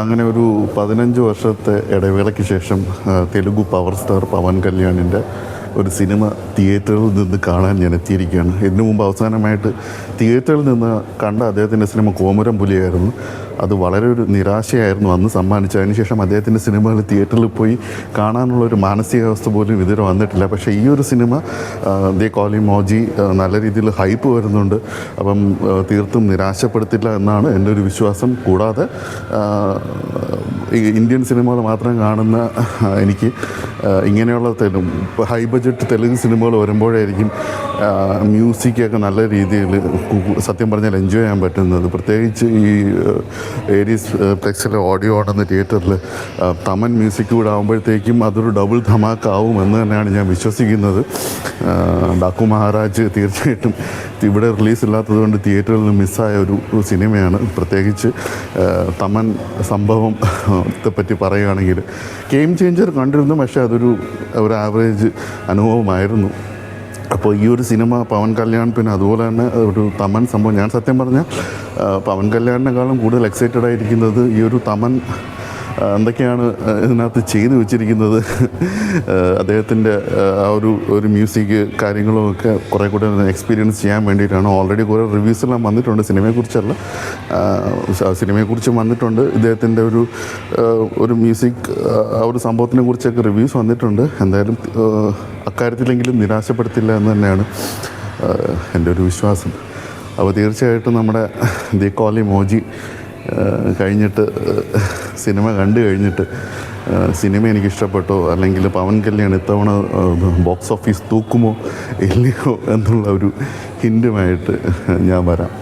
അങ്ങനെ ഒരു പതിനഞ്ച് വർഷത്തെ ഇടവേളയ്ക്ക് ശേഷം തെലുഗു പവർ സ്റ്റാർ പവൻ കല്യാണിന്റെ ഒരു സിനിമ തിയേറ്ററിൽ നിന്ന് കാണാൻ ഞാൻ എത്തിയിരിക്കുകയാണ്. ഇതിനു മുമ്പ് അവസാനമായിട്ട് തിയേറ്ററിൽ നിന്ന് കണ്ട അദ്ദേഹത്തിന്റെ സിനിമ കോമരം പുലിയായിരുന്നു. അത് വളരെ ഒരു നിരാശയായിരുന്നു അന്ന് സമ്മാനിച്ചതിന് അതിനുശേഷം അദ്ദേഹത്തിന്റെ സിനിമകൾ തിയേറ്ററിൽ പോയി കാണാനുള്ള ഒരു മാനസികാവസ്ഥ പോലും ഇതുവരെ വന്നിട്ടില്ല. പക്ഷേ ഈ ഒരു സിനിമ ദേ കോലി മോജി നല്ല രീതിയിൽ ഹൈപ്പ് വരുന്നുണ്ട്. അപ്പം തീർത്തും നിരാശപ്പെടുത്തില്ല എന്നാണ് എന്റെ ഒരു വിശ്വാസം. കൂടാതെ ഇന്ത്യൻ സിനിമകൾ മാത്രം കാണുന്ന എനിക്ക് ഇങ്ങനെയുള്ള ഹൈ ബഡ്ജറ്റ് തെലുങ്ക് സിനിമകൾ വരുമ്പോഴായിരിക്കും മ്യൂസിക്കൊക്കെ നല്ല രീതിയിൽ സത്യം പറഞ്ഞാൽ എൻജോയ് ചെയ്യാൻ പറ്റുന്നത്. പ്രത്യേകിച്ച് ഈ ഏരീസ് പ്ലെക്സിലെ ഓഡിയോ ആണെന്ന തിയേറ്ററിൽ തമൻ മ്യൂസിക് കൂടെ ആകുമ്പോഴത്തേക്കും അതൊരു ഡബിൾ ധമാക്കാവും എന്ന് തന്നെയാണ് ഞാൻ വിശ്വസിക്കുന്നത്. ഡാക്കു മഹാരാജ് തീർച്ചയായിട്ടും ഇവിടെ റിലീസ് ഇല്ലാത്തത് കൊണ്ട് തിയേറ്ററിൽ നിന്ന് മിസ്സായ ഒരു സിനിമയാണ്. പ്രത്യേകിച്ച് തമൻ സംഭവം പറ്റി പറയുകയാണെങ്കിൽ ഗെയിം ചേഞ്ചർ കണ്ടിരുന്നു. പക്ഷേ അതൊരു ഒരു ആവറേജ് അനുഭവമായിരുന്നു. അപ്പോൾ ഈ ഒരു സിനിമ പവൻ കല്യാൺ പിന്നെ അതുപോലെ തന്നെ ഒരു തമൻ സംഭവം. ഞാൻ സത്യം പറഞ്ഞാൽ പവൻ കല്യാണിനെക്കാളും കൂടുതൽ എക്സൈറ്റഡ് ആയിരിക്കുന്നത് ഈ ഒരു തമൻ എന്തൊക്കെയാണ് ഇതിനകത്ത് ചെയ്തു വെച്ചിരിക്കുന്നത്? അദ്ദേഹത്തിന്റെ ആ, ഒരു ഒരു മ്യൂസിക് കാര്യങ്ങളും ഒക്കെ കുറേ കൂടെ എക്സ്പീരിയൻസ് ചെയ്യാൻ വേണ്ടിയിട്ടാണ്. ഓൾറെഡി കുറേ റിവ്യൂസ് എല്ലാം വന്നിട്ടുണ്ട്. സിനിമയെക്കുറിച്ചല്ല സിനിമയെക്കുറിച്ച് വന്നിട്ടുണ്ട്. ഇദ്ദേഹത്തിന്റെ ഒരു ഒരു മ്യൂസിക് ആ, ഒരു സംഭവത്തിനെ കുറിച്ചൊക്കെ റിവ്യൂസ് വന്നിട്ടുണ്ട്. എന്തായാലും അക്കാര്യത്തിലെങ്കിലും നിരാശപ്പെടുത്തില്ല എന്ന് തന്നെയാണ് എന്റെ ഒരു വിശ്വാസം. അപ്പോൾ തീർച്ചയായിട്ടും നമ്മുടെ ദി കോലി മോജി കഴിഞ്ഞിട്ട് സിനിമ കണ്ടു കഴിഞ്ഞിട്ട് സിനിമ എനിക്ക് ഇഷ്ടപ്പെട്ടോ അല്ലെങ്കിൽ പവൻ കല്യാൺ ഇത്തവണ ബോക്സ് ഓഫീസ് തൂക്കുമോ ഇല്ലയോ എന്നുള്ള ഒരു ഹിന്റുമായിട്ട് ഞാൻ വരാം.